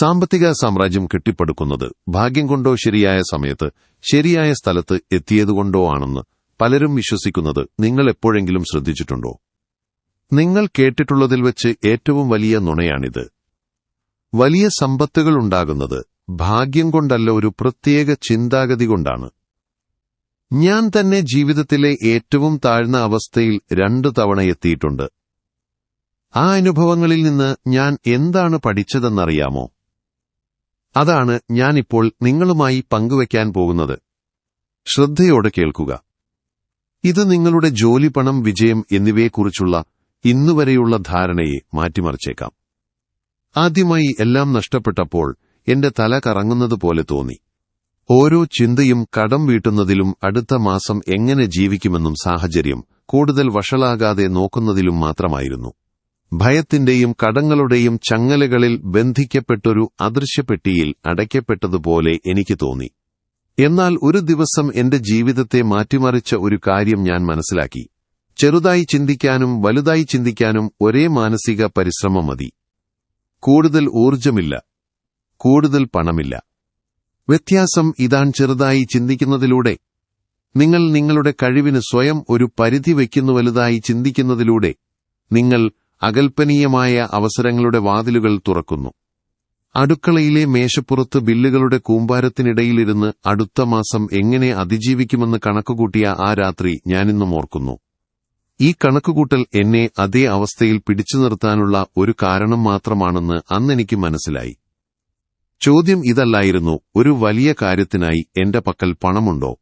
സാമ്പത്തിക സാമ്രാജ്യം കെട്ടിപ്പടുക്കുന്നത് ഭാഗ്യം കൊണ്ടോ ശരിയായ സമയത്ത് ശരിയായ സ്ഥലത്ത് എത്തിയതുകൊണ്ടോ ആണെന്ന് പലരും വിശ്വസിക്കുന്നത് നിങ്ങൾ എപ്പോഴെങ്കിലും ശ്രദ്ധിച്ചിട്ടുണ്ടോ? നിങ്ങൾ കേട്ടിട്ടുള്ളതിൽ വെച്ച് ഏറ്റവും വലിയ നുണയാണിത്. വലിയ സമ്പത്തുകൾ ഉണ്ടാകുന്നത് ഭാഗ്യം കൊണ്ടല്ല ഒരു പ്രത്യേക ചിന്താഗതി കൊണ്ടാണ്. ഞാൻ തന്നെ ജീവിതത്തിലെ ഏറ്റവും താഴ്ന്ന അവസ്ഥയിൽ രണ്ടു തവണ എത്തിയിട്ടുണ്ട്. ആ അനുഭവങ്ങളിൽ നിന്ന് ഞാൻ എന്താണ് പഠിച്ചതെന്നറിയാമോ? അതാണ് ഞാനിപ്പോൾ നിങ്ങളുമായി പങ്കുവയ്ക്കാൻ പോകുന്നത്. ശ്രദ്ധയോടെ കേൾക്കുക. ഇത് നിങ്ങളുടെ ജോലി പണം വിജയം എന്നിവയെക്കുറിച്ചുള്ള ഇന്നുവരെയുള്ള ധാരണയെ മാറ്റിമറിച്ചേക്കാം. ആദ്യമായി എല്ലാം നഷ്ടപ്പെട്ടപ്പോൾ എന്റെ തല കറങ്ങുന്നതുപോലെ തോന്നി. ഓരോ ചിന്തയും കടം വീട്ടുന്നതിലും അടുത്ത മാസം എങ്ങനെ ജീവിക്കുമെന്നും സാഹചര്യം കൂടുതൽ വഷളാകാതെ നോക്കുന്നതിലും മാത്രമായിരുന്നു. ഭയത്തിന്റെയും കടങ്ങളുടെയും ചങ്ങലകളിൽ ബന്ധിക്കപ്പെട്ടൊരു അദൃശ്യപ്പെട്ടിയിൽ അടയ്ക്കപ്പെട്ടതുപോലെ എനിക്ക് തോന്നി. എന്നാൽ ഒരു ദിവസം എന്റെ ജീവിതത്തെ മാറ്റിമറിച്ച ഒരു കാര്യം ഞാൻ മനസ്സിലാക്കി. ചെറുതായി ചിന്തിക്കാനും വലുതായി ചിന്തിക്കാനും ഒരേ മാനസിക പരിശ്രമം മതി. കൂടുതൽ ഊർജമില്ല കൂടുതൽ പണമില്ല. വ്യത്യാസം ഇതാൻ ചെറുതായി ചിന്തിക്കുന്നതിലൂടെ. നിങ്ങൾ നിങ്ങളുടെ കഴിവിന് സ്വയം ഒരു പരിധി വയ്ക്കുന്നു വലുതായി ചിന്തിക്കുന്നതിലൂടെ. നിങ്ങൾ അകൽപ്പനീയമായ അവസരങ്ങളുടെ വാതിലുകൾ തുറക്കുന്നു. അടുക്കളയിലെ മേശപ്പുറത്ത് ബില്ലുകളുടെ കൂമ്പാരത്തിനിടയിലിരുന്ന് അടുത്ത മാസം എങ്ങനെ അതിജീവിക്കുമെന്ന് കണക്കുകൂട്ടിയ ആ രാത്രി ഞാനിന്നും ഓർക്കുന്നു. ഈ കണക്കുകൂട്ടൽ എന്നെ അതേ അവസ്ഥയിൽ പിടിച്ചു നിർത്താനുള്ള ഒരു കാരണം മാത്രമാണെന്ന് അന്നെനിക്ക് മനസ്സിലായി. ചോദ്യം ഇതല്ലായിരുന്നു ഒരു വലിയ കാര്യത്തിനായി എന്റെ പക്കൽ പണമുണ്ടോ?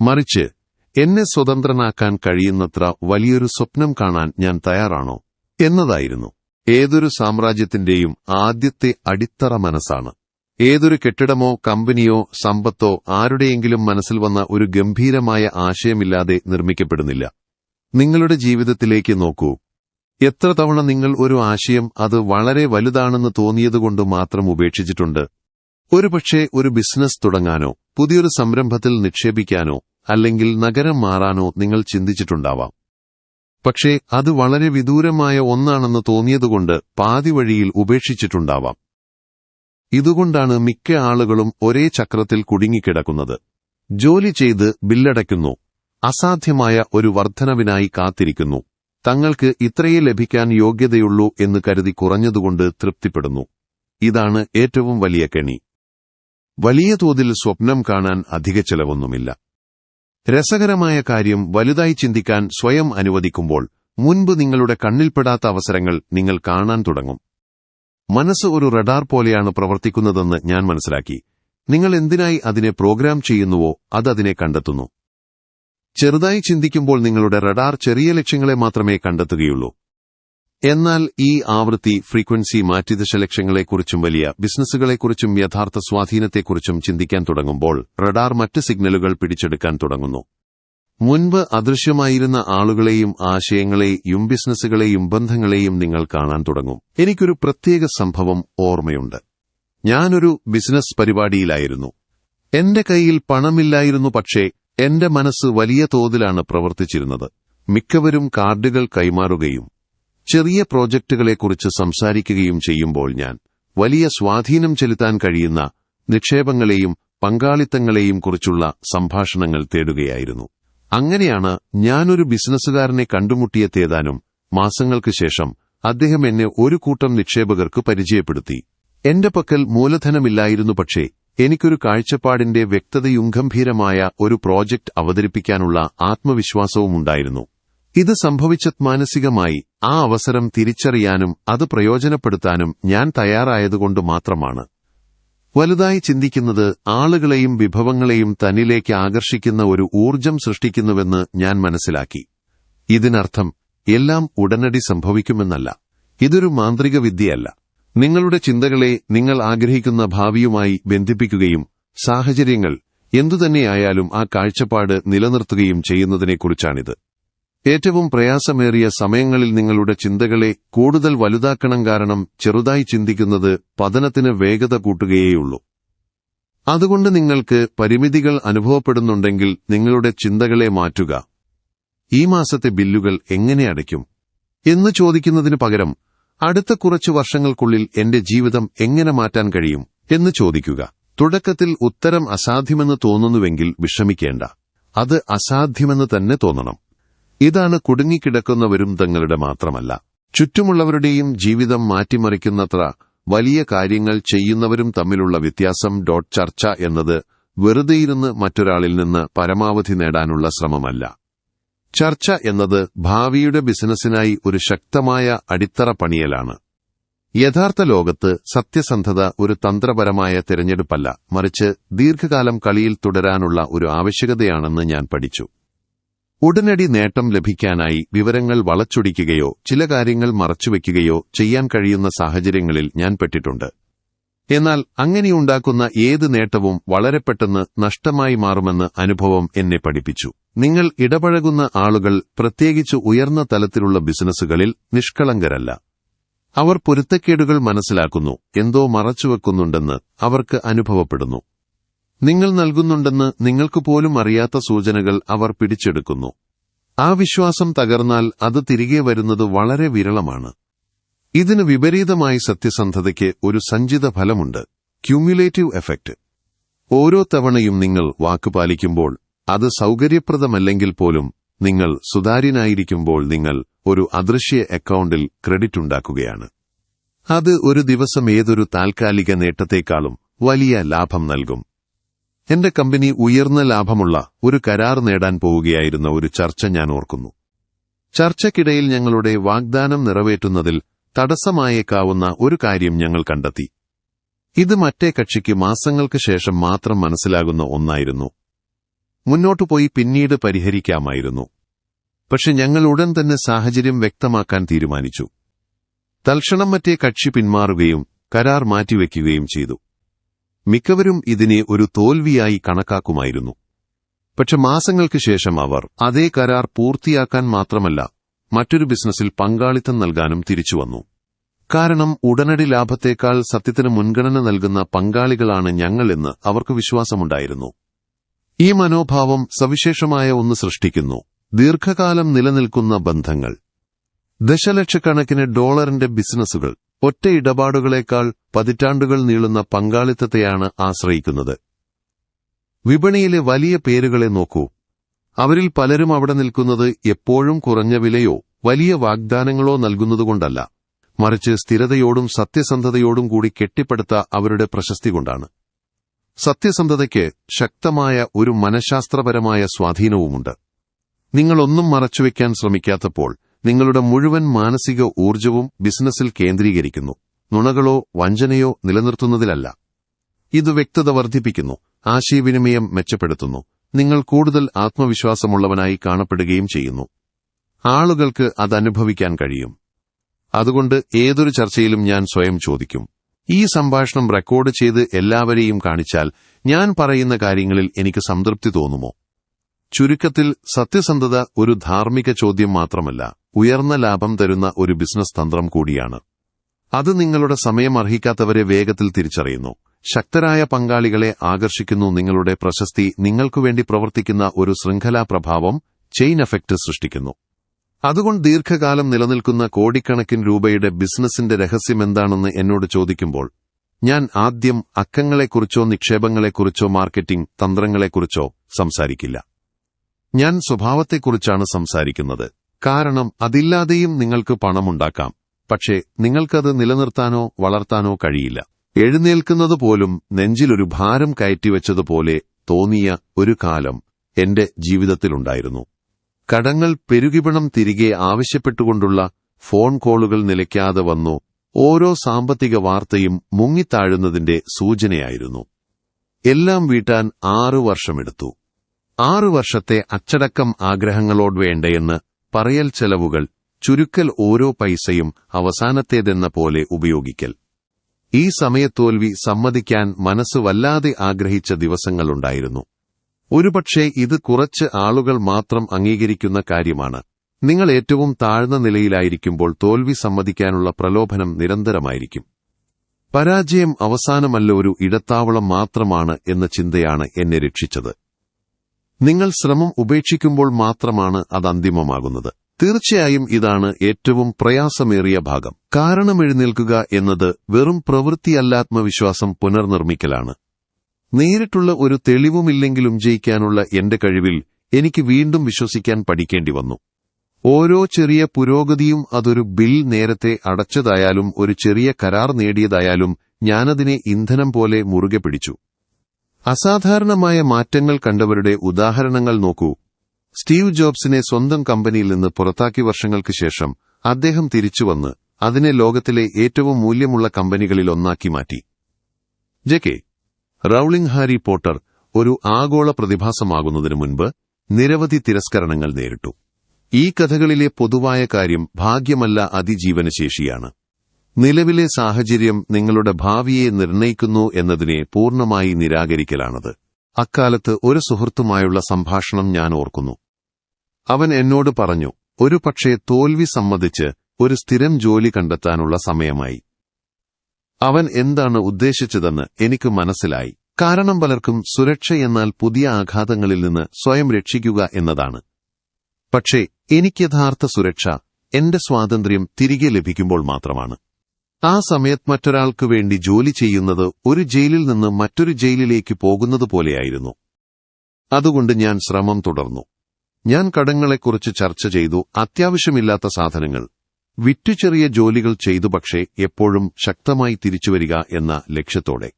മറിച്ച് എന്നെ സ്വതന്ത്രനാക്കാൻ കഴിയുന്നത്ര വലിയൊരു സ്വപ്നം കാണാൻ ഞാൻ തയ്യാറാണോ? എന്നതായിരുന്നു. ഏതൊരു സാമ്രാജ്യത്തിന്റെയും ആദ്യത്തെ അടിത്തറ മനസ്സാണ്. ഏതൊരു കെട്ടിടമോ കമ്പനിയോ സമ്പത്തോ ആരുടെയെങ്കിലും മനസ്സിൽ വന്ന ഒരു ഗംഭീരമായ ആശയമില്ലാതെ നിർമ്മിക്കപ്പെടുന്നില്ല. നിങ്ങളുടെ ജീവിതത്തിലേക്ക് നോക്കൂ. എത്ര തവണ നിങ്ങൾ ഒരു ആശയം അത് വളരെ വലുതാണെന്ന് തോന്നിയതുകൊണ്ട് മാത്രം ഉപേക്ഷിച്ചിട്ടുണ്ട്. ഒരുപക്ഷെ ഒരു ബിസിനസ് തുടങ്ങാനോ പുതിയൊരു സംരംഭത്തിൽ നിക്ഷേപിക്കാനോ അല്ലെങ്കിൽ നഗരം മാറാനോ നിങ്ങൾ ചിന്തിച്ചിട്ടുണ്ടാവാം. പക്ഷേ അത് വളരെ വിദൂരമായ ഒന്നാണെന്ന് തോന്നിയതുകൊണ്ട് പാതിവഴിയിൽ ഉപേക്ഷിച്ചിട്ടുണ്ടാവാം. ഇതുകൊണ്ടാണ് മിക്ക ആളുകളും ഒരേ ചക്രത്തിൽ കുടുങ്ങിക്കിടക്കുന്നത്. ജോലി ചെയ്ത് ബില്ലടയ്ക്കുന്നു. അസാധ്യമായ ഒരു വർധനവിനായി കാത്തിരിക്കുന്നു. തങ്ങൾക്ക് ഇത്രയേ ലഭിക്കാൻ യോഗ്യതയുള്ളൂ എന്ന് കരുതി കുറഞ്ഞതുകൊണ്ട് തൃപ്തിപ്പെടുന്നു. ഇതാണ് ഏറ്റവും വലിയ കെണി. വലിയ തോതിൽ സ്വപ്നം കാണാൻ അധിക ചെലവൊന്നുമില്ല. രസകരമായ കാര്യം വലുതായി ചിന്തിക്കാൻ സ്വയം അനുവദിക്കുമ്പോൾ മുൻപ് നിങ്ങളുടെ കണ്ണിൽപ്പെടാത്ത അവസരങ്ങൾ നിങ്ങൾ കാണാൻ തുടങ്ങും. മനസ്സ് ഒരു റഡാർ പോലെയാണ് പ്രവർത്തിക്കുന്നതെന്ന് ഞാൻ മനസ്സിലാക്കി. നിങ്ങൾ എന്തിനായി അതിനെ പ്രോഗ്രാം ചെയ്യുന്നുവോ അത് അതിനെ കണ്ടെത്തുന്നു. ചെറുതായി ചിന്തിക്കുമ്പോൾ നിങ്ങളുടെ റഡാർ ചെറിയ ലക്ഷ്യങ്ങളെ മാത്രമേ കണ്ടെത്തുകയുള്ളൂ. എന്നാൽ ഈ ആവൃത്തി ഫ്രീക്വൻസി മാറ്റിദശ ലക്ഷ്യങ്ങളെക്കുറിച്ചും വലിയ ബിസിനസ്സുകളെക്കുറിച്ചും യഥാർത്ഥ സ്വാധീനത്തെക്കുറിച്ചും ചിന്തിക്കാൻ തുടങ്ങുമ്പോൾ റഡാർ മറ്റ് സിഗ്നലുകൾ പിടിച്ചെടുക്കാൻ തുടങ്ങുന്നു. മുൻപ് അദൃശ്യമായിരുന്ന ആളുകളെയും ആശയങ്ങളെയും ബിസിനസ്സുകളെയും ബന്ധങ്ങളെയും നിങ്ങൾ കാണാൻ തുടങ്ങും. എനിക്കൊരു പ്രത്യേക സംഭവം ഓർമ്മയുണ്ട്. ഞാനൊരു ബിസിനസ് പരിപാടിയിലായിരുന്നു. എന്റെ കയ്യിൽ പണമില്ലായിരുന്നു പക്ഷേ എന്റെ മനസ്സ് വലിയ തോതിലാണ് പ്രവർത്തിച്ചിരുന്നത്. മിക്കവരും കാർഡുകൾ കൈമാറുകയും ചെറിയ പ്രോജക്റ്റുകളെക്കുറിച്ച് സംസാരിക്കുകയും ചെയ്യുമ്പോൾ ഞാൻ വലിയ സ്വാധീനം ചെലുത്താൻ കഴിയുന്ന നിക്ഷേപങ്ങളെയും പങ്കാളിത്തങ്ങളെയും കുറിച്ചുള്ള സംഭാഷണങ്ങൾ തേടുകയായിരുന്നു. അങ്ങനെയാണ് ഞാനൊരു ബിസിനസ്സുകാരനെ കണ്ടുമുട്ടിയെത്തേതാനും മാസങ്ങൾക്ക് ശേഷം അദ്ദേഹം എന്നെ ഒരു കൂട്ടം നിക്ഷേപകർക്ക് പരിചയപ്പെടുത്തി. എന്റെ പക്കൽ മൂലധനമില്ലായിരുന്നു പക്ഷേ എനിക്കൊരു കാഴ്ചപ്പാടിന്റെ വ്യക്തതയും ഗംഭീരമായ ഒരു പ്രോജക്റ്റ് അവതരിപ്പിക്കാനുള്ള ആത്മവിശ്വാസവുമുണ്ടായിരുന്നു. ഇത് സംഭവിച്ചത് മാനസികമായി ആ അവസരം തിരിച്ചറിയാനും അത് പ്രയോജനപ്പെടുത്താനും ഞാൻ തയ്യാറായതുകൊണ്ട് മാത്രമാണ്. വലുതായി ചിന്തിക്കുന്നത് ആളുകളെയും വിഭവങ്ങളെയും തന്നിലേക്ക് ആകർഷിക്കുന്ന ഒരു ഊർജം സൃഷ്ടിക്കുന്നുവെന്ന് ഞാൻ മനസ്സിലാക്കി. ഇതിനർത്ഥം എല്ലാം ഉടനടി സംഭവിക്കുമെന്നല്ല. ഇതൊരു മാന്ത്രിക വിദ്യയല്ല. നിങ്ങളുടെ ചിന്തകളെ നിങ്ങൾ ആഗ്രഹിക്കുന്ന ഭാവിയുമായി ബന്ധിപ്പിക്കുകയും സാഹചര്യങ്ങൾ എന്തുതന്നെയായാലും ആ കാഴ്ചപ്പാട് നിലനിർത്തുകയും ചെയ്യുന്നതിനെക്കുറിച്ചാണിത്. ഏറ്റവും പ്രയാസമേറിയ സമയങ്ങളിൽ നിങ്ങളുടെ ചിന്തകളെ കൂടുതൽ വലുതാക്കണം കാരണം ചെറുതായി ചിന്തിക്കുന്നത് പതനത്തിന് വേഗത കൂട്ടുകയേയുള്ളൂ. അതുകൊണ്ട് നിങ്ങൾക്ക് പരിമിതികൾ അനുഭവപ്പെടുന്നുണ്ടെങ്കിൽ നിങ്ങളുടെ ചിന്തകളെ മാറ്റുക. ഈ മാസത്തെ ബില്ലുകൾ എങ്ങനെ അടയ്ക്കും? എന്ന് ചോദിക്കുന്നതിന് പകരം അടുത്ത കുറച്ച് വർഷങ്ങൾക്കുള്ളിൽ എന്റെ ജീവിതം എങ്ങനെ മാറ്റാൻ കഴിയും എന്ന് ചോദിക്കുക. തുടക്കത്തിൽ ഉത്തരം അസാധ്യമെന്ന് തോന്നുന്നുവെങ്കിൽ വിഷമിക്കേണ്ട. അത് അസാധ്യമെന്ന് തന്നെ തോന്നണം. ഇതാണ് കുടുങ്ങിക്കിടക്കുന്നവരും തങ്ങളുടെ മാത്രമല്ല. ചുറ്റുമുള്ളവരുടെയും ജീവിതം മാറ്റിമറിക്കുന്നത്ര വലിയ കാര്യങ്ങൾ ചെയ്യുന്നവരും തമ്മിലുള്ള വ്യത്യാസം ഡോട്ട് ചർച്ച എന്നത് വെറുതെയിരുന്ന് മറ്റൊരാളിൽ നിന്ന് പരമാവധി നേടാനുള്ള ശ്രമമല്ല. ചർച്ച എന്നത് ഭാവിയുടെ ബിസിനസ്സിനായി ഒരു ശക്തമായ അടിത്തറ പണിയലാണ്. യഥാർത്ഥ ലോകത്ത് സത്യസന്ധത ഒരു തന്ത്രപരമായ തിരഞ്ഞെടുപ്പല്ല മറിച്ച് ദീർഘകാലം കളിയിൽ തുടരാനുള്ള ഒരു ആവശ്യകതയാണെന്ന് ഞാൻ പഠിച്ചു. ഉടനടി നേട്ടം ലഭിക്കാനായി വിവരങ്ങൾ വളച്ചൊടിക്കുകയോ ചില കാര്യങ്ങൾ മറച്ചുവെക്കുകയോ ചെയ്യാൻ കഴിയുന്ന സാഹചര്യങ്ങളിൽ ഞാൻ പെട്ടിട്ടുണ്ട്. എന്നാൽ അങ്ങനെയുണ്ടാക്കുന്ന ഏത് നേട്ടവും വളരെ പെട്ടെന്ന് നഷ്ടമായി മാറുമെന്ന് അനുഭവം എന്നെ പഠിപ്പിച്ചു. നിങ്ങൾ ഇടപഴകുന്ന ആളുകൾ പ്രത്യേകിച്ച് ഉയർന്ന തലത്തിലുള്ള ബിസിനസ്സുകളിൽ നിഷ്കളങ്കരല്ല. അവർ പൊരുത്തക്കേടുകൾ മനസ്സിലാക്കുന്നു എന്തോ മറച്ചുവെക്കുന്നുണ്ടെന്ന് അവർക്ക് അനുഭവപ്പെടുന്നു. നിങ്ങൾ നൽകുന്നുണ്ടെന്ന് നിങ്ങൾക്ക് പോലും അറിയാത്ത സൂചനകൾ അവർ പിടിച്ചെടുക്കുന്നു. ആ വിശ്വാസം തകർന്നാൽ അത് തിരികെ വരുന്നത് വളരെ വിരളമാണ്. ഇതിന് വിപരീതമായി സത്യസന്ധതയ്ക്ക് ഒരു സഞ്ചിത ഫലമുണ്ട്. Cumulative effect. ഓരോ തവണയും നിങ്ങൾ വാക്ക് പാലിക്കുമ്പോൾ അത് സൗകര്യപ്രദമല്ലെങ്കിൽ പോലും നിങ്ങൾ സുതാര്യനായിരിക്കുമ്പോൾ നിങ്ങൾ ഒരു അദൃശ്യ അക്കൗണ്ടിൽ ക്രെഡിറ്റ് ഉണ്ടാക്കുകയാണ്. അത് ഒരു ദിവസം ഏതൊരു താൽക്കാലിക നേട്ടത്തെക്കാളും വലിയ ലാഭം നൽകും. എന്റെ കമ്പനി ഉയർന്ന ലാഭമുള്ള ഒരു കരാർ നേടാൻ പോവുകയായിരുന്ന ഒരു ചർച്ച ഞാൻ ഓർക്കുന്നു. ചർച്ചയ്ക്കിടയിൽ ഞങ്ങളുടെ വാഗ്ദാനം നിറവേറ്റുന്നതിൽ തടസ്സമായേക്കാവുന്ന ഒരു കാര്യം ഞങ്ങൾ കണ്ടെത്തി. ഇത് മറ്റേ കക്ഷിക്ക് മാസങ്ങൾക്ക് ശേഷം മാത്രം മനസ്സിലാകുന്ന ഒന്നായിരുന്നു. മുന്നോട്ടു പോയി പിന്നീട് പരിഹരിക്കാമായിരുന്നു. പക്ഷെ ഞങ്ങൾ ഉടൻ തന്നെ സാഹചര്യം വ്യക്തമാക്കാൻ തീരുമാനിച്ചു. തൽക്ഷണം മറ്റേ കക്ഷി പിന്മാറുകയും കരാർ മാറ്റിവെക്കുകയും ചെയ്തു. മിക്കവരും ഇതിനെ ഒരു തോൽവിയായി കണക്കാക്കുമായിരുന്നു. പക്ഷെ മാസങ്ങൾക്ക് ശേഷം അവർ അതേ കരാർ പൂർത്തിയാക്കാൻ മാത്രമല്ല മറ്റൊരു ബിസിനസ്സിൽ പങ്കാളിത്തം നൽകാനും തിരിച്ചുവന്നു കാരണം ഉടനടി ലാഭത്തേക്കാൾ സത്യത്തിന് മുൻഗണന നൽകുന്ന പങ്കാളികളാണ് ഞങ്ങളെന്ന് അവർക്ക് വിശ്വാസമുണ്ടായിരുന്നു. ഈ മനോഭാവം സവിശേഷമായ ഒന്ന് സൃഷ്ടിക്കുന്നു. ദീർഘകാലം നിലനിൽക്കുന്ന ബന്ധങ്ങൾ. ദശലക്ഷക്കണക്കിന് ഡോളറിന്റെ ബിസിനസ്സുകൾ. ഒറ്റ ഇടപാടുകളേക്കാൾ പതിറ്റാണ്ടുകൾ നീളുന്ന പങ്കാളിത്തത്തെയാണ് ആശ്രയിക്കുന്നത്. വിപണിയിലെ വലിയ പേരുകളെ നോക്കൂ. അവരിൽ പലരും അവിടെ നിൽക്കുന്നത് എപ്പോഴും കുറഞ്ഞ വിലയോ വലിയ വാഗ്ദാനങ്ങളോ നൽകുന്നതുകൊണ്ടല്ല. മറിച്ച് സ്ഥിരതയോടും സത്യസന്ധതയോടും കൂടി കെട്ടിപ്പടുത്ത അവരുടെ പ്രശസ്തി കൊണ്ടാണ്. സത്യസന്ധതയ്ക്ക് ശക്തമായ ഒരു മനഃശാസ്ത്രപരമായ സ്വാധീനവുമുണ്ട്. നിങ്ങളൊന്നും മറച്ചുവെക്കാൻ ശ്രമിക്കാത്തപ്പോൾ നിങ്ങളുടെ മുഴുവൻ മാനസിക ഊർജവും ബിസിനസ്സിൽ കേന്ദ്രീകരിക്കുന്നു. നുണകളോ വഞ്ചനയോ നിലനിർത്തുന്നതിലല്ല. ഇത് വ്യക്തത വർദ്ധിപ്പിക്കുന്നു ആശയവിനിമയം മെച്ചപ്പെടുത്തുന്നു. നിങ്ങൾ കൂടുതൽ ആത്മവിശ്വാസമുള്ളവനായി കാണപ്പെടുകയും ചെയ്യുന്നു. ആളുകൾക്ക് അത് അനുഭവിക്കാൻ കഴിയും. അതുകൊണ്ട് ഏതൊരു ചർച്ചയിലും ഞാൻ സ്വയം ചോദിക്കും. ഈ സംഭാഷണം റെക്കോർഡ് ചെയ്ത് എല്ലാവരെയും കാണിച്ചാൽ ഞാൻ പറയുന്ന കാര്യങ്ങളിൽ എനിക്ക് സംതൃപ്തി തോന്നുമോ? ചുരുക്കത്തിൽ സത്യസന്ധത ഒരു ധാർമ്മിക ചോദ്യം മാത്രമല്ല. ഉയർന്ന ലാഭം തരുന്ന ഒരു ബിസിനസ് തന്ത്രം കൂടിയാണ്. അത് നിങ്ങളുടെ സമയം അർഹിക്കാത്തവരെ വേഗത്തിൽ തിരിച്ചറിയുന്നു. ശക്തരായ പങ്കാളികളെ ആകർഷിക്കുന്നു നിങ്ങളുടെ പ്രശസ്തി നിങ്ങൾക്കുവേണ്ടി പ്രവർത്തിക്കുന്ന ഒരു ശൃംഖലാ പ്രഭാവം ചെയിൻ എഫക്ട് സൃഷ്ടിക്കുന്നു. അതുകൊണ്ട് ദീർഘകാലം നിലനിൽക്കുന്ന കോടിക്കണക്കിന് രൂപയുടെ ബിസിനസിന്റെ രഹസ്യമെന്താണെന്ന് എന്നോട് ചോദിക്കുമ്പോൾ ഞാൻ ആദ്യം അക്കങ്ങളെക്കുറിച്ചോ നിക്ഷേപങ്ങളെക്കുറിച്ചോ മാർക്കറ്റിംഗ് തന്ത്രങ്ങളെക്കുറിച്ചോ സംസാരിക്കില്ല. ഞാൻ സ്വഭാവത്തെക്കുറിച്ചാണ് സംസാരിക്കുന്നത്. കാരണം അതില്ലാതെയും നിങ്ങൾക്ക് പണമുണ്ടാക്കാം. പക്ഷേ നിങ്ങൾക്കത് നിലനിർത്താനോ വളർത്താനോ കഴിയില്ല. എഴുന്നേൽക്കുന്നത് പോലും നെഞ്ചിലൊരു ഭാരം കയറ്റിവെച്ചതുപോലെ തോന്നിയ ഒരു കാലം എന്റെ ജീവിതത്തിലുണ്ടായിരുന്നു. കടങ്ങൾ പെരുകിപണം തിരികെ ആവശ്യപ്പെട്ടുകൊണ്ടുള്ള ഫോൺ കോളുകൾ നിലയ്ക്കാതെ വന്നു ഓരോ സാമ്പത്തിക വാർത്തയും മുങ്ങിത്താഴുന്നതിന്റെ സൂചനയായിരുന്നു. എല്ലാം വീട്ടാൻ ആറു വർഷമെടുത്തു. ആറു വർഷത്തെ അച്ചടക്കം ആഗ്രഹങ്ങളോട് വേണ്ടയെന്ന് പറയൽ ചെലവുകൾ ചുരുക്കൽ ഓരോ പൈസയും അവസാനത്തേതെന്ന പോലെ ഉപയോഗിക്കൽ. ഈ സമയത്തോൽവി സമ്മതിക്കാൻ മനസ്സ് വല്ലാതെ ആഗ്രഹിച്ച ദിവസങ്ങളുണ്ടായിരുന്നു. ഒരുപക്ഷെ ഇത് കുറച്ച് ആളുകൾ മാത്രം അംഗീകരിക്കുന്ന കാര്യമാണ്. നിങ്ങൾ ഏറ്റവും താഴ്ന്ന നിലയിലായിരിക്കുമ്പോൾ തോൽവി സമ്മതിക്കാനുള്ള പ്രലോഭനം നിരന്തരമായിരിക്കും. പരാജയം അവസാനമല്ല ഒരു ഇടത്താവളം മാത്രമാണ് എന്ന ചിന്തയാണ് എന്നെ രക്ഷിച്ചത്. നിങ്ങൾ ശ്രമം ഉപേക്ഷിക്കുമ്പോൾ മാത്രമാണ് അത് അന്തിമമാകുന്നത്. തീർച്ചയായും ഇതാണ് ഏറ്റവും പ്രയാസമേറിയ ഭാഗം. കാരണം എഴുന്നേൽക്കുക എന്നത് വെറും പ്രവൃത്തിയല്ലാത്മവിശ്വാസം പുനർനിർമ്മിക്കലാണ്. നേരിട്ടുള്ള ഒരു തെളിവുമില്ലെങ്കിലും ജയിക്കാനുള്ള എന്റെ കഴിവിൽ എനിക്ക് വീണ്ടും വിശ്വസിക്കാൻ പഠിക്കേണ്ടി വന്നു. ഓരോ ചെറിയ പുരോഗതിയും അതൊരു ബിൽ നേരത്തെ അടച്ചതായാലും ഒരു ചെറിയ കരാർ നേടിയതായാലും ഞാനതിനെ ഇന്ധനം പോലെ മുറുകെ പിടിച്ചു. അസാധാരണമായ മാറ്റങ്ങൾ കണ്ടവരുടെ ഉദാഹരണങ്ങൾ നോക്കൂ. സ്റ്റീവ് ജോബ്സിനെ സ്വന്തം കമ്പനിയിൽ നിന്ന് പുറത്താക്കി വർഷങ്ങൾക്ക് ശേഷം അദ്ദേഹം തിരിച്ചുവന്ന് അതിനെ ലോകത്തിലെ ഏറ്റവും മൂല്യമുള്ള കമ്പനികളിൽ ഒന്നാക്കി മാറ്റി. J K Rowling Harry Potter ഒരു ആഗോള പ്രതിഭാസമാകുന്നതിനു മുൻപ് നിരവധി തിരസ്കരണങ്ങൾ നേരിട്ടു. ഈ കഥകളിലെ പൊതുവായ കാര്യം ഭാഗ്യമല്ല അതിജീവനശേഷിയാണ്. നിലവിലെ സാഹചര്യം നിങ്ങളുടെ ഭാവിയെ നിർണയിക്കുന്നു എന്നതിനെ പൂർണമായി നിരാകരിക്കലാണത്. അക്കാലത്ത് ഒരു സുഹൃത്തുമായുള്ള സംഭാഷണം ഞാൻ ഓർക്കുന്നു. അവൻ എന്നോട് പറഞ്ഞു ഒരു പക്ഷേ തോൽവി സമ്മതിച്ച് ഒരു സ്ഥിരം ജോലി കണ്ടെത്താനുള്ള സമയമായി. അവൻ എന്താണ് ഉദ്ദേശിച്ചതെന്ന് എനിക്ക് മനസ്സിലായി. കാരണം പലർക്കും സുരക്ഷ എന്നാൽ പുതിയ ആഘാതങ്ങളിൽ നിന്ന് സ്വയം രക്ഷിക്കുക എന്നതാണ്. പക്ഷേ എനിക്ക് യഥാർത്ഥ സുരക്ഷ എന്റെ സ്വാതന്ത്ര്യം തിരികെ ലഭിക്കുമ്പോൾ മാത്രമാണ്. ആ സമയത്ത് മറ്റൊരാൾക്ക് വേണ്ടി ജോലി ചെയ്യുന്നത് ഒരു ജയിലിൽ നിന്ന് മറ്റൊരു ജയിലിലേക്ക് പോകുന്നത് പോലെയായിരുന്നു. അതുകൊണ്ട് ഞാൻ ശ്രമം തുടർന്നു. ഞാൻ കടങ്ങളെക്കുറിച്ച് ചർച്ച ചെയ്തു അത്യാവശ്യമില്ലാത്ത സാധനങ്ങൾ. വിറ്റു ചെറിയ ജോലികൾ ചെയ്തു പക്ഷേ എപ്പോഴും ശക്തമായി തിരിച്ചുവരിക എന്ന ലക്ഷ്യത്തോടെ.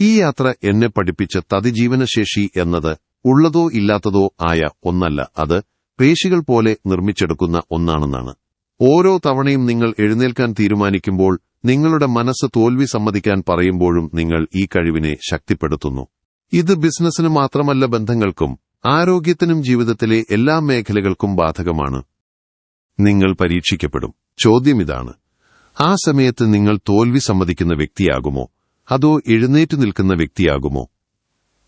ഈ യാത്ര എന്നെ പഠിപ്പിച്ച തതിജീവനശേഷി എന്നത് ഉള്ളതോ ഇല്ലാത്തതോ ആയ ഒന്നല്ല അത് പേശികൾ പോലെ നിർമ്മിച്ചെടുക്കുന്ന ഒന്നാണെന്നാണ്. ഓരോ തവണയും നിങ്ങൾ എഴുന്നേൽക്കാൻ തീരുമാനിക്കുമ്പോൾ നിങ്ങളുടെ മനസ്സ് തോൽവി സമ്മതിക്കാൻ പറയുമ്പോഴും നിങ്ങൾ ഈ കഴിവിനെ ശക്തിപ്പെടുത്തുന്നു. ഇത് ബിസിനസ്സിന് മാത്രമല്ല ബന്ധങ്ങൾക്കും ആരോഗ്യത്തിനും ജീവിതത്തിലെ എല്ലാ മേഖലകൾക്കും ബാധകമാണ്. നിങ്ങൾ പരീക്ഷിക്കപ്പെടും. ചോദ്യം ഇതാണ്. ആ സമയത്ത് നിങ്ങൾ തോൽവി സമ്മതിക്കുന്ന വ്യക്തിയാകുമോ? അതോ എഴുന്നേറ്റു നിൽക്കുന്ന വ്യക്തിയാകുമോ?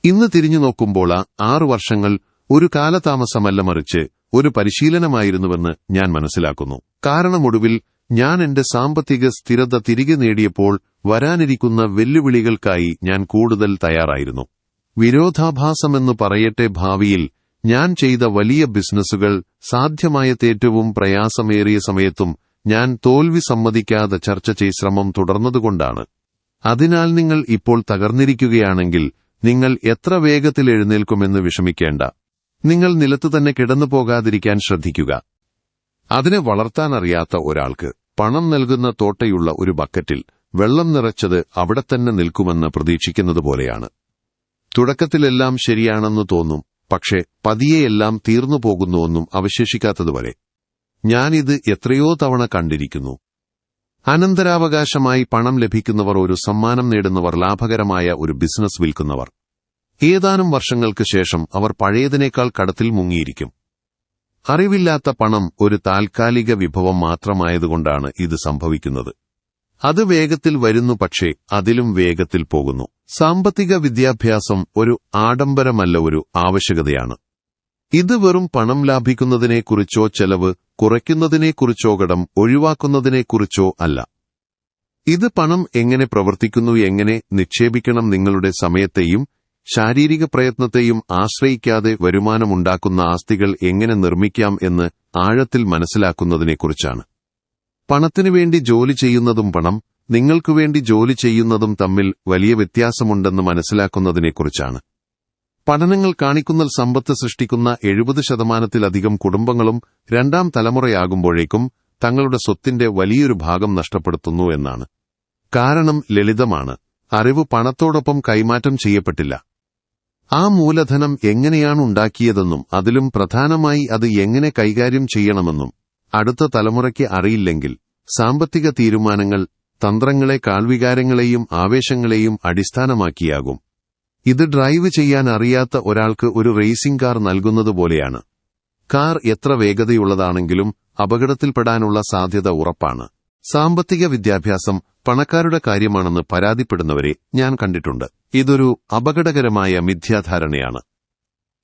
ഇന്ന് തിരിഞ്ഞു നോക്കുമ്പോൾ ആ ആറു വർഷങ്ങൾ ഒരു കാലതാമസമല്ല മറിച്ച് ഒരു പരിശീലനമായിരുന്നുവെന്ന് ഞാൻ മനസ്സിലാക്കുന്നു. കാരണം ഒടുവിൽ ഞാൻ എന്റെ സാമ്പത്തിക സ്ഥിരത തിരികെ നേടിയപ്പോൾ വരാനിരിക്കുന്ന വെല്ലുവിളികൾക്കായി ഞാൻ കൂടുതൽ തയ്യാറായിരുന്നു. വിരോധാഭാസമെന്ന് പറയട്ടെ ഭാവിയിൽ ഞാൻ ചെയ്ത വലിയ ബിസിനസ്സുകൾ സാധ്യമായ ഏറ്റവും പ്രയാസമേറിയ സമയത്തും ഞാൻ തോൽവി സമ്മതിക്കാതെ ചർച്ച ചെയ് ശ്രമം തുടർന്നതുകൊണ്ടാണ്. അതിനാൽ നിങ്ങൾ ഇപ്പോൾ തകർന്നിരിക്കുകയാണെങ്കിൽ നിങ്ങൾ എത്ര വേഗത്തിൽ എഴുന്നേൽക്കുമെന്ന് വിഷമിക്കേണ്ട. നിങ്ങൾ നിലത്തു തന്നെ കിടന്നു പോകാതിരിക്കാൻ ശ്രദ്ധിക്കുക. അതിനെ വളർത്താനറിയാത്ത ഒരാൾക്ക് പണം നൽകുന്ന തോട്ടയുള്ള ഒരു ബക്കറ്റിൽ വെള്ളം നിറച്ചത് അവിടെ തന്നെ നിൽക്കുമെന്ന് പ്രതീക്ഷിക്കുന്നത് പോലെയാണ്. തുടക്കത്തിലെല്ലാം ശരിയാണെന്ന് തോന്നും പക്ഷെ പതിയെയെല്ലാം തീർന്നു പോകുന്നുവെന്നും അവശേഷിക്കാത്തതുവരെ. ഞാനിത് എത്രയോ തവണ കണ്ടിരിക്കുന്നു. അനന്തരാവകാശമായി പണം ലഭിക്കുന്നവർ ഒരു സമ്മാനം നേടുന്നവർ ലാഭകരമായ ഒരു ബിസിനസ് വിൽക്കുന്നവർ. ഏതാനും വർഷങ്ങൾക്ക് ശേഷം അവർ പഴയതിനേക്കാൾ കടത്തിൽ മുങ്ങിയിരിക്കും. അറിവില്ലാത്ത പണം ഒരു താൽക്കാലിക വിഭവം മാത്രമായതുകൊണ്ടാണ് ഇത് സംഭവിക്കുന്നത്. അത് വേഗത്തിൽ വരുന്നു പക്ഷേ അതിലും വേഗത്തിൽ പോകുന്നു. സാമ്പത്തിക വിദ്യാഭ്യാസം ഒരു ആഡംബരമല്ല ഒരു ആവശ്യകതയാണ്. ഇത് വെറും പണം ലാഭിക്കുന്നതിനെക്കുറിച്ചോ ചെലവ് കുറയ്ക്കുന്നതിനെക്കുറിച്ചോ കടം ഒഴിവാക്കുന്നതിനെക്കുറിച്ചോ അല്ല. ഇത് പണം എങ്ങനെ പ്രവർത്തിക്കുന്നു എങ്ങനെ നിക്ഷേപിക്കണം നിങ്ങളുടെ സമയത്തെയും ശാരീരിക പ്രയത്നത്തെയും ആശ്രയിക്കാതെ വരുമാനമുണ്ടാക്കുന്ന ആസ്തികൾ എങ്ങനെ നിർമ്മിക്കാം എന്ന് ആഴത്തിൽ മനസ്സിലാക്കുന്നതിനെക്കുറിച്ചാണ്. പണത്തിനു വേണ്ടി ജോലി ചെയ്യുന്നതും പണം നിങ്ങൾക്കു വേണ്ടി ജോലി ചെയ്യുന്നതും തമ്മിൽ വലിയ വ്യത്യാസമുണ്ടെന്ന് മനസ്സിലാക്കുന്നതിനെക്കുറിച്ചാണ്. പഠനങ്ങൾ കാണിക്കുന്ന സമ്പത്ത് സൃഷ്ടിക്കുന്ന എഴുപത് ശതമാനത്തിലധികം കുടുംബങ്ങളും രണ്ടാം തലമുറയാകുമ്പോഴേക്കും തങ്ങളുടെ സ്വത്തിന്റെ വലിയൊരു ഭാഗം നഷ്ടപ്പെടുത്തുന്നു എന്നാണ്. കാരണം ലളിതമാണ്. അറിവ് പണത്തോടൊപ്പം കൈമാറ്റം ചെയ്യപ്പെട്ടില്ല. ആ മൂലധനം എങ്ങനെയാണ് ഉണ്ടാക്കിയതെന്നും അതിലും പ്രധാനമായി അത് എങ്ങനെ കൈകാര്യം ചെയ്യണമെന്നും അടുത്ത തലമുറയ്ക്ക് അറിയില്ലെങ്കിൽ സാമ്പത്തിക തീരുമാനങ്ങൾ തന്ത്രങ്ങളെ കാൽവികാരങ്ങളെയും ആവേശങ്ങളെയും അടിസ്ഥാനമാക്കിയാകും. ഇത് ഡ്രൈവ് ചെയ്യാൻ അറിയാത്ത ഒരാൾക്ക് ഒരു റേസിംഗ് കാർ നൽകുന്നതുപോലെയാണ് കാർ എത്ര വേഗതയുള്ളതാണെങ്കിലും അപകടത്തിൽപ്പെടാനുള്ള സാധ്യത ഉറപ്പാണ്. സാമ്പത്തിക വിദ്യാഭ്യാസം പണക്കാരുടെ കാര്യമാണെന്ന് പരാതിപ്പെടുന്നവരെ ഞാൻ കണ്ടിട്ടുണ്ട്. ഇതൊരു അപകടകരമായ മിഥ്യാധാരണയാണ്.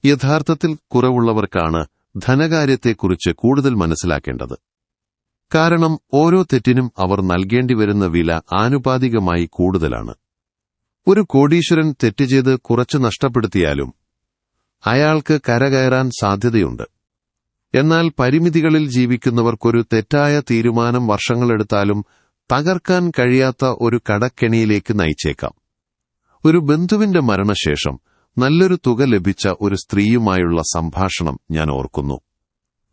യഥാർത്ഥത്തിൽ കുറവുള്ളവർക്കാണ് ധനകാര്യത്തെക്കുറിച്ച് കൂടുതൽ മനസ്സിലാക്കേണ്ടത്. കാരണം ഓരോ തെറ്റിനും അവർ നൽകേണ്ടി വരുന്ന വില ആനുപാതികമായി കൂടുതലാണ്. ഒരു കോടീശ്വരൻ തെറ്റ് ചെയ്ത് കുറച്ച് നഷ്ടപ്പെടുത്തിയാലും അയാൾക്ക് കരകയറാൻ സാധ്യതയുണ്ട്. എന്നാൽ പരിമിതികളിൽ ജീവിക്കുന്നവർക്കൊരു തെറ്റായ തീരുമാനം വർഷങ്ങളെടുത്താലും തകർക്കാൻ കഴിയാത്ത ഒരു കടക്കെണിയിലേക്ക് നയിച്ചേക്കാം. ഒരു ബന്ധുവിന്റെ മരണശേഷം നല്ലൊരു തുക ലഭിച്ച ഒരു സ്ത്രീയുമായുള്ള സംഭാഷണം ഞാൻ ഓർക്കുന്നു.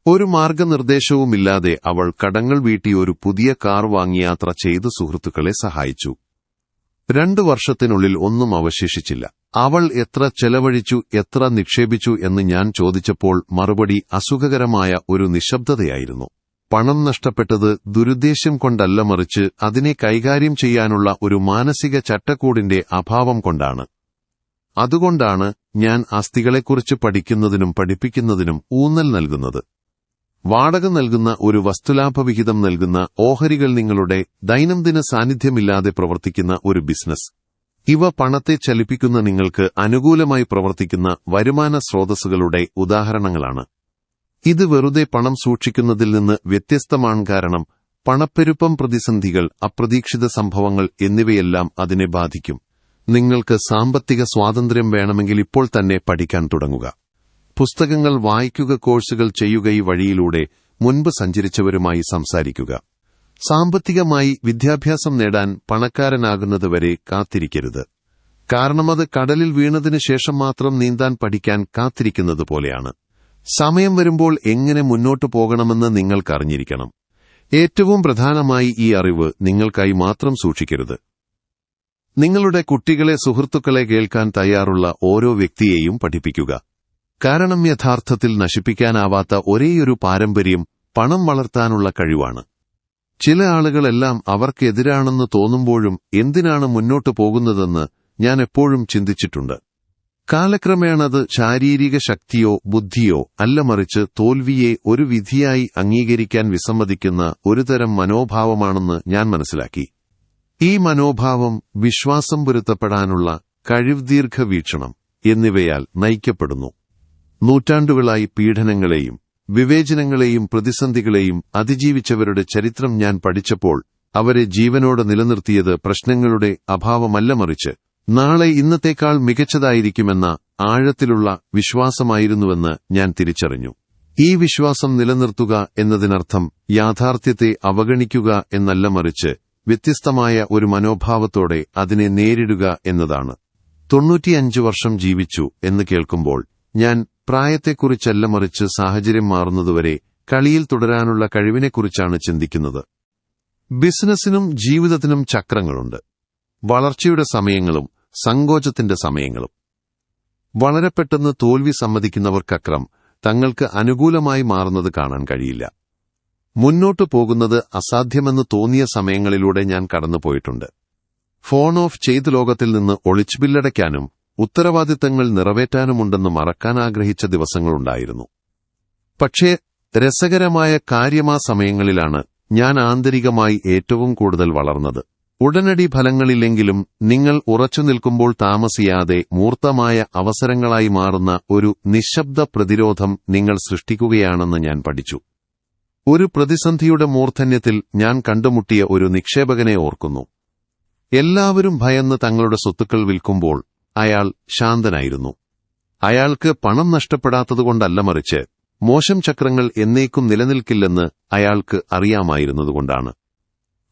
ഒരു മാർഗനിർദ്ദേശവുമില്ലാതെ അവൾ കടങ്ങൾ വീട്ടി ഒരു പുതിയ കാർ വാങ്ങി യാത്ര ചെയ്ത് സുഹൃത്തുക്കളെ സഹായിച്ചു. രണ്ടു വർഷത്തിനുള്ളിൽ ഒന്നും അവശേഷിച്ചില്ല. അവൾ എത്ര ചെലവഴിച്ചു എത്ര നിക്ഷേപിച്ചു എന്ന് ഞാൻ ചോദിച്ചപ്പോൾ മറുപടി അസുഖകരമായ ഒരു നിശബ്ദതയായിരുന്നു. പണം നഷ്ടപ്പെട്ടത് ദുരുദ്ദേശ്യം കൊണ്ടല്ല മറിച്ച് അതിനെ കൈകാര്യം ചെയ്യാനുള്ള ഒരു മാനസിക ചട്ടക്കൂടിന്റെ അഭാവം കൊണ്ടാണ്. അതുകൊണ്ടാണ് ഞാൻ അസ്ഥികളെക്കുറിച്ച് പഠിക്കുന്നതിനും പഠിപ്പിക്കുന്നതിനും ഊന്നൽ നൽകുന്നത്. വാടക നൽകുന്ന ഒരു വസ്തുലാഭവിഹിതം നൽകുന്ന ഓഹരികൾ നിങ്ങളുടെ ദൈനംദിന സാന്നിധ്യമില്ലാതെ പ്രവർത്തിക്കുന്ന ഒരു ബിസിനസ്. ഇവ പണത്തെ ചലിപ്പിക്കുന്ന നിങ്ങൾക്ക് അനുകൂലമായി പ്രവർത്തിക്കുന്ന വരുമാന സ്രോതസ്സുകളുടെ ഉദാഹരണങ്ങളാണ്. ഇത് വെറുതെ പണം സൂക്ഷിക്കുന്നതിൽ നിന്ന് വ്യത്യസ്തമാണ് കാരണം പണപ്പെരുപ്പം പ്രതിസന്ധികൾ അപ്രതീക്ഷിത സംഭവങ്ങൾ എന്നിവയെല്ലാം അതിനെ ബാധിക്കും. നിങ്ങൾക്ക് സാമ്പത്തിക സ്വാതന്ത്ര്യം വേണമെങ്കിൽ ഇപ്പോൾ തന്നെ പഠിക്കാൻ തുടങ്ങുക. പുസ്തകങ്ങൾ വായിക്കുക കോഴ്സുകൾ ചെയ്യുക ഈ വഴിയിലൂടെ മുൻപ് സഞ്ചരിച്ചവരുമായി സംസാരിക്കുക. സാമ്പത്തികമായി വിദ്യാഭ്യാസം നേടാൻ പണക്കാരനാകുന്നതുവരെ കാത്തിരിക്കരുത്. കാരണമത് കടലിൽ വീണതിനു ശേഷം മാത്രം നീന്താൻ പഠിക്കാൻ കാത്തിരിക്കുന്നത് പോലെയാണ്. സമയം വരുമ്പോൾ എങ്ങനെ മുന്നോട്ടു പോകണമെന്ന് നിങ്ങൾക്കറിഞ്ഞിരിക്കണം. ഏറ്റവും പ്രധാനമായി ഈ അറിവ് നിങ്ങൾക്കായി മാത്രം സൂക്ഷിക്കരുത്. നിങ്ങളുടെ കുട്ടികളെ സുഹൃത്തുക്കളെ കേൾക്കാൻ തയ്യാറുള്ള ഓരോ വ്യക്തിയെയും പഠിപ്പിക്കുക. കാരണം യഥാർത്ഥത്തിൽ നശിപ്പിക്കാനാവാത്ത ഒരേയൊരു പാരമ്പര്യം പണം വളർത്താനുള്ള കഴിവാണ്. ചില ആളുകളെല്ലാം അവർക്കെതിരാണെന്ന് തോന്നുമ്പോഴും എന്തിനാണ് മുന്നോട്ടു പോകുന്നതെന്ന് ഞാൻ എപ്പോഴും ചിന്തിച്ചിട്ടുണ്ട്. കാലക്രമേണ അത് ശാരീരിക ശക്തിയോ ബുദ്ധിയോ അല്ല മറിച്ച് തോൽവിയെ ഒരു വിധിയായി അംഗീകരിക്കാൻ വിസമ്മതിക്കുന്ന ഒരുതരം മനോഭാവമാണെന്ന് ഞാൻ മനസ്സിലാക്കി. ഈ മനോഭാവം വിശ്വാസം പൊരുത്തപ്പെടാനുള്ള കഴിവ് ദീർഘവീക്ഷണം എന്നിവയാൽ നയിക്കപ്പെടുന്നു. നൂറ്റാണ്ടുകളായി പീഡനങ്ങളെയും വിവേചനങ്ങളെയും പ്രതിസന്ധികളെയും അതിജീവിച്ചവരുടെ ചരിത്രം ഞാൻ പഠിച്ചപ്പോൾ അവരെ ജീവനോടെ നിലനിർത്തിയത് പ്രശ്നങ്ങളുടെ അഭാവമല്ല മറിച്ച് നാളെ ഇന്നത്തേക്കാൾ മികച്ചതായിരിക്കുമെന്ന ആഴത്തിലുള്ള വിശ്വാസമായിരുന്നുവെന്ന് ഞാൻ തിരിച്ചറിഞ്ഞു. ഈ വിശ്വാസം നിലനിർത്തുക എന്നതിനർത്ഥം യാഥാർത്ഥ്യത്തെ അവഗണിക്കുക എന്നല്ല മറിച്ച് വ്യത്യസ്തമായ ഒരു മനോഭാവത്തോടെ അതിനെ നേരിടുക എന്നതാണ്. തൊണ്ണൂറ്റിയഞ്ച് വർഷം ജീവിച്ചു എന്ന് കേൾക്കുമ്പോൾ ഞാൻ പ്രായത്തെക്കുറിച്ചല്ല മറിച്ച് സാഹചര്യം മാറുന്നതുവരെ കളിയിൽ തുടരാനുള്ള കഴിവിനെക്കുറിച്ചാണ് ചിന്തിക്കുന്നത്. ബിസിനസ്സിനും ജീവിതത്തിനും ചക്രങ്ങളുണ്ട്. വളർച്ചയുടെ സമയങ്ങളും സങ്കോചത്തിന്റെ സമയങ്ങളും. വളരെ പെട്ടെന്ന് തോൽവി സമ്മതിക്കുന്നവർക്കക്രം തങ്ങൾക്ക് അനുകൂലമായി മാറുന്നത് കാണാൻ കഴിയില്ല. മുന്നോട്ടു പോകുന്നത് അസാധ്യമെന്ന് തോന്നിയ സമയങ്ങളിലൂടെ ഞാൻ കടന്നുപോയിട്ടുണ്ട്. ഫോൺ ഓഫ് ചെയ്ത് ലോകത്തിൽ നിന്ന് ഒളിച്ചു ബില്ലടയ്ക്കാനും ഉത്തരവാദിത്തങ്ങൾ നിറവേറ്റാനുമുണ്ടെന്ന് മറക്കാൻ ആഗ്രഹിച്ച ദിവസങ്ങളുണ്ടായിരുന്നു. പക്ഷേ രസകരമായ കാര്യമാ സമയങ്ങളിലാണ് ഞാൻ ആന്തരികമായി ഏറ്റവും കൂടുതൽ വളർന്നത്. ഉടനടി ഫലങ്ങളില്ലെങ്കിലും നിങ്ങൾ ഉറച്ചു നിൽക്കുമ്പോൾ താമസിയാതെ മൂർത്തമായ അവസരങ്ങളായി മാറുന്ന ഒരു നിശബ്ദ പ്രതിരോധം നിങ്ങൾ സൃഷ്ടിക്കുകയാണെന്ന് ഞാൻ പഠിച്ചു. ഒരു പ്രതിസന്ധിയുടെ മൂർധന്യത്തിൽ ഞാൻ കണ്ടുമുട്ടിയ ഒരു നിക്ഷേപകനെ ഓർക്കുന്നു. എല്ലാവരും ഭയന്ന് തങ്ങളുടെ സ്വത്തുക്കൾ വിൽക്കുമ്പോൾ അയാൾ ശാന്തനായിരുന്നു. അയാൾക്ക് പണം നഷ്ടപ്പെടാത്തതുകൊണ്ടല്ല മറിച്ച് മോശം ചക്രങ്ങൾ എന്നേക്കും നിലനിൽക്കില്ലെന്ന് അയാൾക്ക് അറിയാമായിരുന്നതുകൊണ്ടാണ്.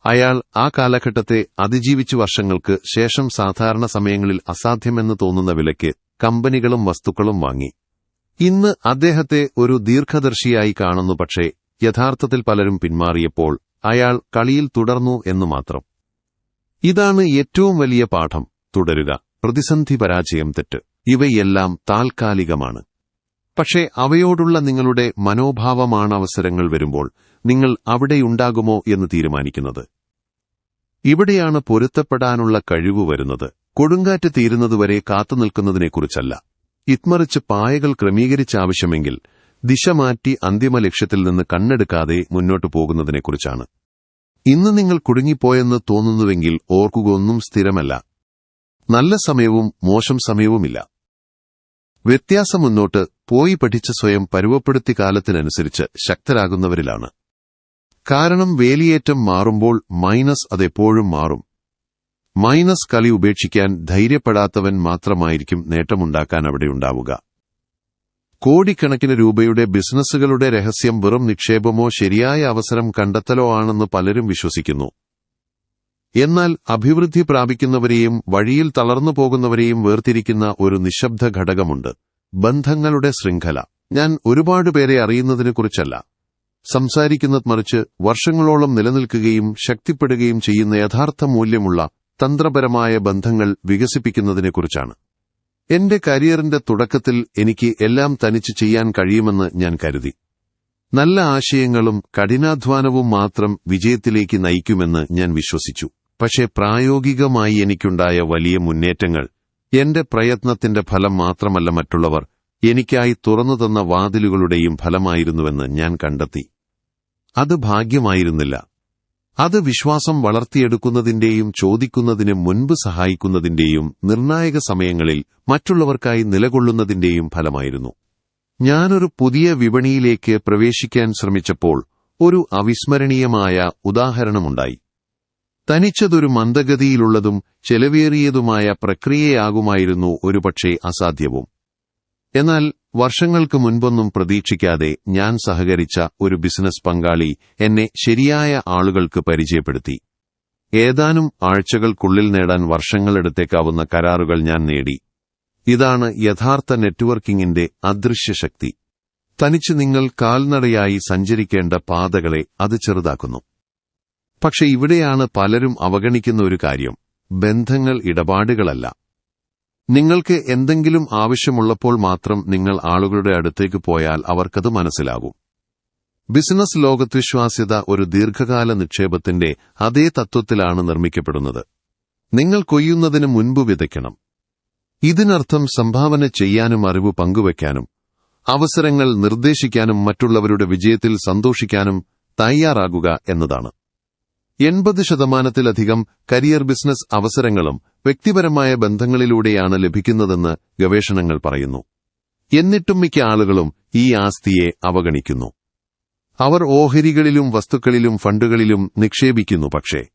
അയാൾ ആ കാലഘട്ടത്തെ അതിജീവിച്ചു വർഷങ്ങൾക്ക് ശേഷം സാധാരണ സമയങ്ങളിൽ അസാധ്യമെന്ന് തോന്നുന്ന വിലയ്ക്ക് കമ്പനികളും വസ്തുക്കളും വാങ്ങി. ഇന്ന് അദ്ദേഹത്തെ ഒരു ദീർഘദർശിയായി കാണുന്നു പക്ഷേ യഥാർത്ഥത്തിൽ പലരും പിന്മാറിയപ്പോൾ അയാൾ കളിയിൽ തുടർന്നു എന്നു മാത്രം. ഇതാണ് ഏറ്റവും വലിയ പാഠം തുടരുക പ്രതിസന്ധി പരാജയം തെറ്റ് ഇവയെല്ലാം താൽക്കാലികമാണ്. പക്ഷേ അവയോടുള്ള നിങ്ങളുടെ മനോഭാവമാണ് അവസരങ്ങൾ വരുമ്പോൾ നിങ്ങൾ അവിടെയുണ്ടാകുമോ എന്ന് തീരുമാനിക്കുന്നത്? ഇവിടെയാണ് പൊരുത്തപ്പെടാനുള്ള കഴിവ് വരുന്നത്. കൊടുങ്കാറ്റ് തീരുന്നതുവരെ കാത്തുനിൽക്കുന്നതിനെക്കുറിച്ചല്ല ഇത്മറിച്ച് പായകൾ ക്രമീകരിച്ചാവശ്യമെങ്കിൽ ദിശ മാറ്റി അന്തിമ ലക്ഷ്യത്തിൽ നിന്ന് കണ്ണെടുക്കാതെ മുന്നോട്ടു പോകുന്നതിനെക്കുറിച്ചാണ്. ഇന്ന് നിങ്ങൾ കുടുങ്ങിപ്പോയെന്ന് തോന്നുന്നുവെങ്കിൽ ഓർക്കുക ഒന്നും സ്ഥിരമല്ല. നല്ല സമയവും മോശം സമയവുമില്ല. വ്യത്യാസം മുന്നോട്ട് പോയി പഠിച്ച് സ്വയം പരുവപ്പെടുത്തി കാലത്തിനനുസരിച്ച് ശക്തരാകുന്നവരിലാണ്. കാരണം വേലിയേറ്റം മാറുമ്പോൾ മൈനസ് അതെപ്പോഴും മാറും. മൈനസ് കളി ഉപേക്ഷിക്കാൻ ധൈര്യപ്പെടാത്തവൻ മാത്രമായിരിക്കും നേട്ടമുണ്ടാക്കാൻ അവിടെയുണ്ടാവുക കോടിക്കണക്കിന് രൂപയുടെ ബിസിനസ്സുകളുടെ രഹസ്യം വെറും നിക്ഷേപമോ ശരിയായ അവസരം കണ്ടെത്തലോ ആണെന്ന് പലരും വിശ്വസിക്കുന്നു. എന്നാൽ അഭിവൃദ്ധി പ്രാപിക്കുന്നവരെയും വഴിയിൽ തളർന്നു പോകുന്നവരെയും വേർതിരിക്കുന്ന ഒരു നിശബ്ദ ഘടകമുണ്ട് ബന്ധങ്ങളുടെ ശൃംഖല. ഞാൻ ഒരുപാട് പേരെ അറിയുന്നതിനെക്കുറിച്ചല്ല. സംസാരിക്കുന്നത് മറിച്ച് വർഷങ്ങളോളം നിലനിൽക്കുകയും ശക്തിപ്പെടുകയും ചെയ്യുന്ന യഥാർത്ഥ മൂല്യമുള്ള തന്ത്രപരമായ ബന്ധങ്ങൾ വികസിപ്പിക്കുന്നതിനെക്കുറിച്ചാണ്. എന്റെ കരിയറിന്റെ തുടക്കത്തിൽ എനിക്ക് എല്ലാം തനിച്ച് ചെയ്യാൻ കഴിയുമെന്ന് ഞാൻ കരുതി. നല്ല ആശയങ്ങളും കഠിനാധ്വാനവും മാത്രം വിജയത്തിലേക്ക് നയിക്കുമെന്ന് ഞാൻ വിശ്വസിച്ചു. പക്ഷേ പ്രായോഗികമായി എനിക്കുണ്ടായ വലിയ മുന്നേറ്റങ്ങൾ എന്റെ പ്രയത്നത്തിന്റെ ഫലം മാത്രമല്ല മറ്റുള്ളവർ എനിക്കായി തുറന്നു തന്ന വാതിലുകളുടെയും ഫലമായിരുന്നുവെന്ന് ഞാൻ കണ്ടെത്തി. അത് ഭാഗ്യമായിരുന്നില്ല. അത് വിശ്വാസം വളർത്തിയെടുക്കുന്നതിന്റെയും ചോദിക്കുന്നതിന് മുൻപ് സഹായിക്കുന്നതിന്റെയും നിർണായക സമയങ്ങളിൽ മറ്റുള്ളവർക്കായി നിലകൊള്ളുന്നതിന്റെയും ഫലമായിരുന്നു. ഞാനൊരു പുതിയ വിപണിയിലേക്ക് പ്രവേശിക്കാൻ ശ്രമിച്ചപ്പോൾ ഒരു അവിസ്മരണീയമായ ഉദാഹരണമുണ്ടായി. തനിച്ചതൊരു മന്ദഗതിയിലുള്ളതും ചെലവേറിയതുമായ പ്രക്രിയയാകുമായിരുന്നു ഒരുപക്ഷെ അസാധ്യവും. എന്നാൽ വർഷങ്ങൾക്ക് മുൻപൊന്നും പ്രതീക്ഷിക്കാതെ ഞാൻ സഹകരിച്ച ഒരു ബിസിനസ് പങ്കാളി എന്നെ ശരിയായ ആളുകൾക്ക് പരിചയപ്പെടുത്തി. ഏതാനും ആഴ്ചകൾക്കുള്ളിൽ നേടാൻ വർഷങ്ങളെടുത്തേക്കാവുന്ന കരാറുകൾ ഞാൻ നേടി. ഇതാണ് യഥാർത്ഥ നെറ്റ്വർക്കിംഗിന്റെ അദൃശ്യശക്തി തനിച്ച് നിങ്ങൾ കാൽനടയായി സഞ്ചരിക്കേണ്ട പാതകളെ അത് ചെറുതാക്കുന്നു. പക്ഷെ ഇവിടെയാണ് പലരും അവഗണിക്കുന്ന ഒരു കാര്യം. ബന്ധങ്ങൾ ഇടപാടുകളല്ല. നിങ്ങൾക്ക് എന്തെങ്കിലും ആവശ്യമുള്ളപ്പോൾ മാത്രം നിങ്ങൾ ആളുകളുടെ അടുത്തേക്ക് പോയാൽ അവർക്കത് മനസ്സിലാകും. ബിസിനസ് ലോകത്വിശ്വാസ്യത ഒരു ദീർഘകാല നിക്ഷേപത്തിന്റെ അതേ തത്വത്തിലാണ് നിർമ്മിക്കപ്പെടുന്നത്. നിങ്ങൾ കൊയ്യുന്നതിന് മുൻപ് വിതയ്ക്കണം. ഇതിനർത്ഥം സംഭാവന ചെയ്യാനും അറിവ് പങ്കുവയ്ക്കാനും അവസരങ്ങൾ നിർദ്ദേശിക്കാനും മറ്റുള്ളവരുടെ വിജയത്തിൽ സന്തോഷിക്കാനും തയ്യാറാകുക എന്നതാണ്. എൺപത് ശതമാനത്തിലധികം കരിയർ ബിസിനസ് അവസരങ്ങളും വ്യക്തിപരമായ ബന്ധങ്ങളിലൂടെയാണ് ലഭിക്കുന്നതെന്ന് ഗവേഷണങ്ങൾ പറയുന്നു. എന്നിട്ടും മിക്ക ആളുകളും ഈ ആസ്തിയെ അവഗണിക്കുന്നു. അവർ ഓഹരികളിലും വസ്തുക്കളിലും ഫണ്ടുകളിലും നിക്ഷേപിക്കുന്നു പക്ഷേ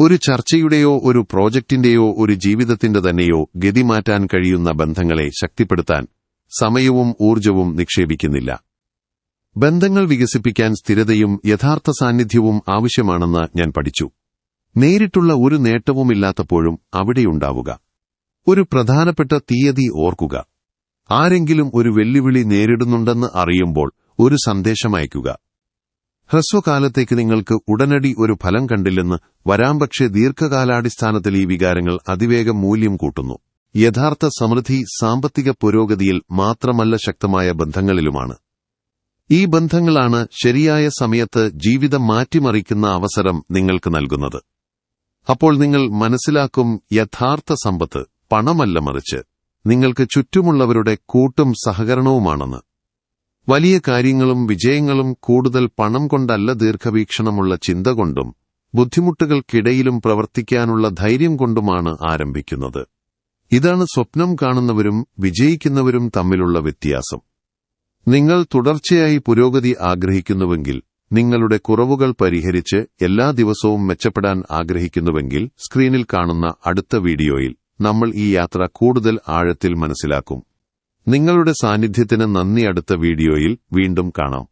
ഒരു ചർച്ചയുടെയോ ഒരു പ്രോജക്റ്റിന്റെയോ ഒരു ജീവിതത്തിന്റെ തന്നെയോ ഗതി മാറ്റാൻ കഴിയുന്ന ബന്ധങ്ങളെ ശക്തിപ്പെടുത്താൻ സമയവും ഊർജവും നിക്ഷേപിക്കുന്നില്ല. ബന്ധങ്ങൾ വികസിപ്പിക്കാൻ സ്ഥിരതയും യഥാർത്ഥ സാന്നിധ്യവും ആവശ്യമാണെന്ന് ഞാൻ പഠിച്ചു. നേരിട്ടുള്ള ഒരു നേട്ടവുമില്ലാത്തപ്പോഴും അവിടെയുണ്ടാവുക. ഒരു പ്രധാനപ്പെട്ട തീയതി ഓർക്കുക. ആരെങ്കിലും ഒരു വെല്ലുവിളി നേരിടുന്നുണ്ടെന്ന് അറിയുമ്പോൾ ഒരു സന്ദേശം അയക്കുക. ഹ്രസ്വകാലത്തേക്ക് നിങ്ങൾക്ക് ഉടനടി ഒരു ഫലം കണ്ടില്ലെന്ന് വരാം പക്ഷേ ദീർഘകാലാടിസ്ഥാനത്തിൽ ഈ വികാരങ്ങൾ അതിവേഗം മൂല്യം കൂട്ടുന്നു. യഥാർത്ഥ സമൃദ്ധി സാമ്പത്തിക പുരോഗതിയിൽ മാത്രമല്ല ശക്തമായ ബന്ധങ്ങളിലുമാണ്. ഈ ബന്ധങ്ങളാണ് ശരിയായ സമയത്ത് ജീവിതം മാറ്റിമറിക്കുന്ന അവസരം നിങ്ങൾക്ക് നൽകുന്നത്. അപ്പോൾ നിങ്ങൾ മനസ്സിലാക്കും യഥാർത്ഥ സമ്പത്ത് പണമല്ല മറിച്ച് നിങ്ങൾക്ക് ചുറ്റുമുള്ളവരുടെ കൂട്ടും സഹകരണവുമാണെന്ന്. വലിയ കാര്യങ്ങളും വിജയങ്ങളും കൂടുതൽ പണം കൊണ്ടല്ല ദീർഘവീക്ഷണമുള്ള ചിന്ത കൊണ്ടും ബുദ്ധിമുട്ടുകൾക്കിടയിലും പ്രവർത്തിക്കാനുള്ള ധൈര്യം കൊണ്ടുമാണ് ആരംഭിക്കുന്നത്. ഇതാണ് സ്വപ്നം കാണുന്നവരും വിജയിക്കുന്നവരും തമ്മിലുള്ള വ്യത്യാസം. നിങ്ങൾ തുടർച്ചയായി പുരോഗതി ആഗ്രഹിക്കുന്നുവെങ്കിൽ നിങ്ങളുടെ കുറവുകൾ പരിഹരിച്ച് എല്ലാ ദിവസവും മെച്ചപ്പെടാൻ ആഗ്രഹിക്കുന്നുവെങ്കിൽ സ്ക്രീനിൽ കാണുന്ന അടുത്ത വീഡിയോയിൽ നമ്മൾ ഈ യാത്ര കൂടുതൽ ആഴത്തിൽ മനസ്സിലാക്കും. നിങ്ങളുടെ സാന്നിധ്യത്തിന് നന്ദി അടുത്ത വീഡിയോയിൽ വീണ്ടും കാണാം.